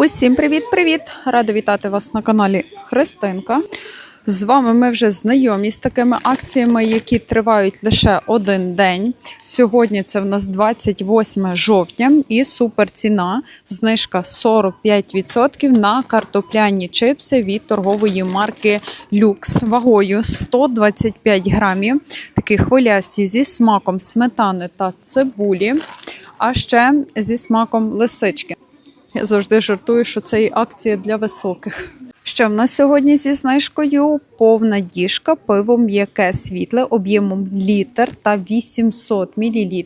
Усім привіт-привіт! Рада вітати вас на каналі Христинка. З вами ми вже знайомі з такими акціями, які тривають лише один день. Сьогодні це в нас 28 жовтня і суперціна. Знижка 45% на картопляні чипси від торгової марки Люкс вагою 125 грамів. Такі хвилясті зі смаком сметани та цибулі, а ще зі смаком лисички. Я завжди жартую, що це і акція для високих. Що в нас сьогодні зі знижкою? Повна діжка, пиво м'яке світле об'ємом літр та 800 мл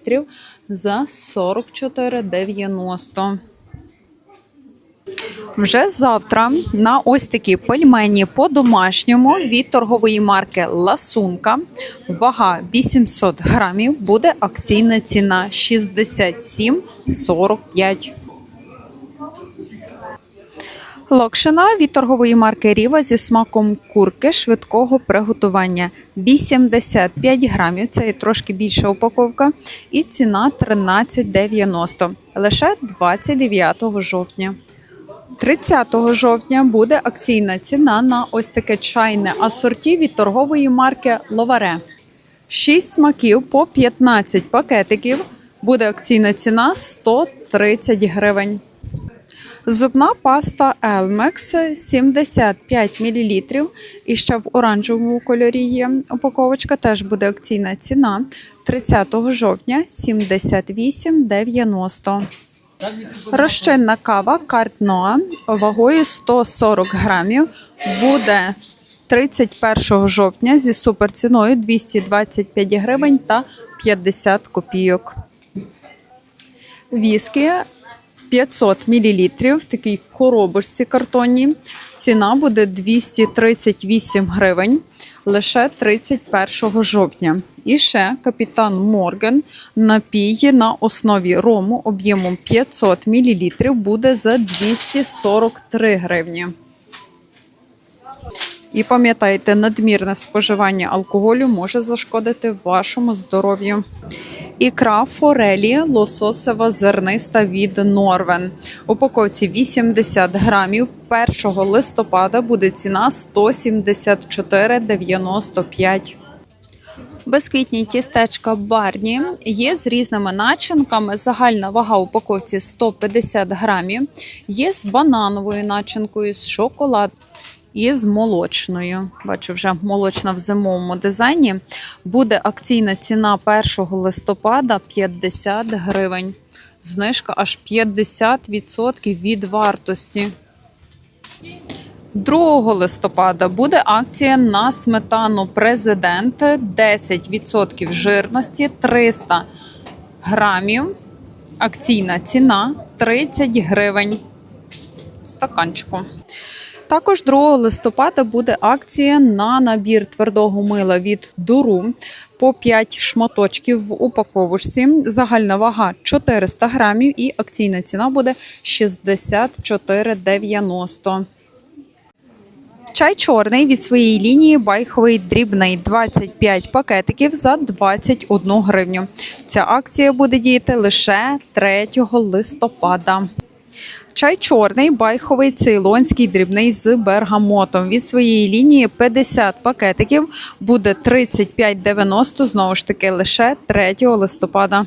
за 44,90. Вже завтра на ось такі пельмені по-домашньому від торгової марки Ласунка. Вага 800 грамів буде акційна ціна 67,45. Локшина від торгової марки Ріва зі смаком курки швидкого приготування 85 грамів. Це і трошки більша упаковка. І ціна 13,90 лише 29 жовтня. 30 жовтня буде акційна ціна на ось таке чайне асорті від торгової марки Ловаре. 6 смаків по 15 пакетиків. Буде акційна ціна 130 гривень. Зубна паста Elmex 75 мл. І ще в оранжевому кольорі є упаковочка. Теж буде акційна ціна 30 жовтня 78,90. Розчинна кава Картноа вагою 140 грамів буде 31 жовтня зі суперціною 225 гривень та 50 копійок. Віскі 500 мл в такій коробочці картонній. Ціна буде 238 гривень лише 31 жовтня. І ще капітан Морген напій на основі рому об'ємом 500 мл буде за 243 гривні. І пам'ятайте, надмірне споживання алкоголю може зашкодити вашому здоров'ю. Ікра форелі лососева зерниста від Норвен. Упаковці 80 грамів. 1 листопада буде ціна 174,95. Безквітні тістечка барні є з різними начинками. Загальна вага упаковці 150 грамів. Є з банановою начинкою, з шоколад і з молочною. Бачу, вже молочна в зимовому дизайні. Буде акційна ціна 1 листопада 50 гривень. Знижка аж 50% від вартості. 2 листопада буде акція на сметану президент 10% жирності 300 грамів. Акційна ціна 30 гривень. В стаканчику. Також 2 листопада буде акція на набір твердого мила від Дуру по 5 шматочків в упаковочці. Загальна вага 400 грамів і акційна ціна буде 64,90. Чай чорний від своєї лінії байховий дрібний 25 пакетиків за 21 гривню. Ця акція буде діяти лише 3 листопада. Чай чорний, байховий цейлонський дрібний з бергамотом. Від своєї лінії 50 пакетиків буде 35,90, знову ж таки, лише 3 листопада.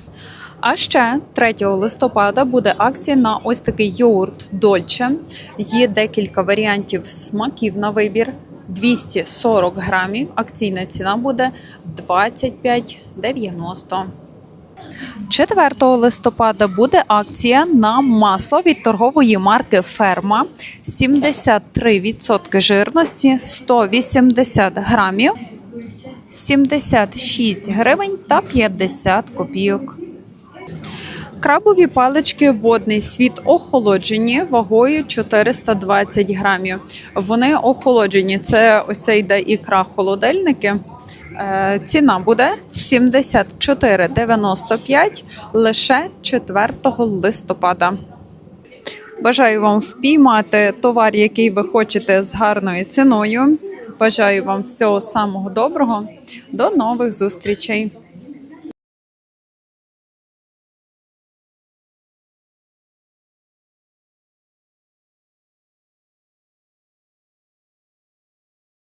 А ще 3 листопада буде акція на ось такий йогурт Дольче. Є декілька варіантів смаків на вибір. 240 грамів. Акційна ціна буде 25,90. 4 листопада буде акція на масло від торгової марки Ферма 73% жирності 180 грамів 76 гривень та 50 копійок. Крабові палички водний світ охолоджені вагою 420 грамів. Вони охолоджені. Це ось це йде ікра холодильники. Е, Ціна буде 74,95 лише 4 листопада. Бажаю вам впіймати товар, який ви хочете з гарною ціною. Бажаю вам всього самого доброго. До нових зустрічей!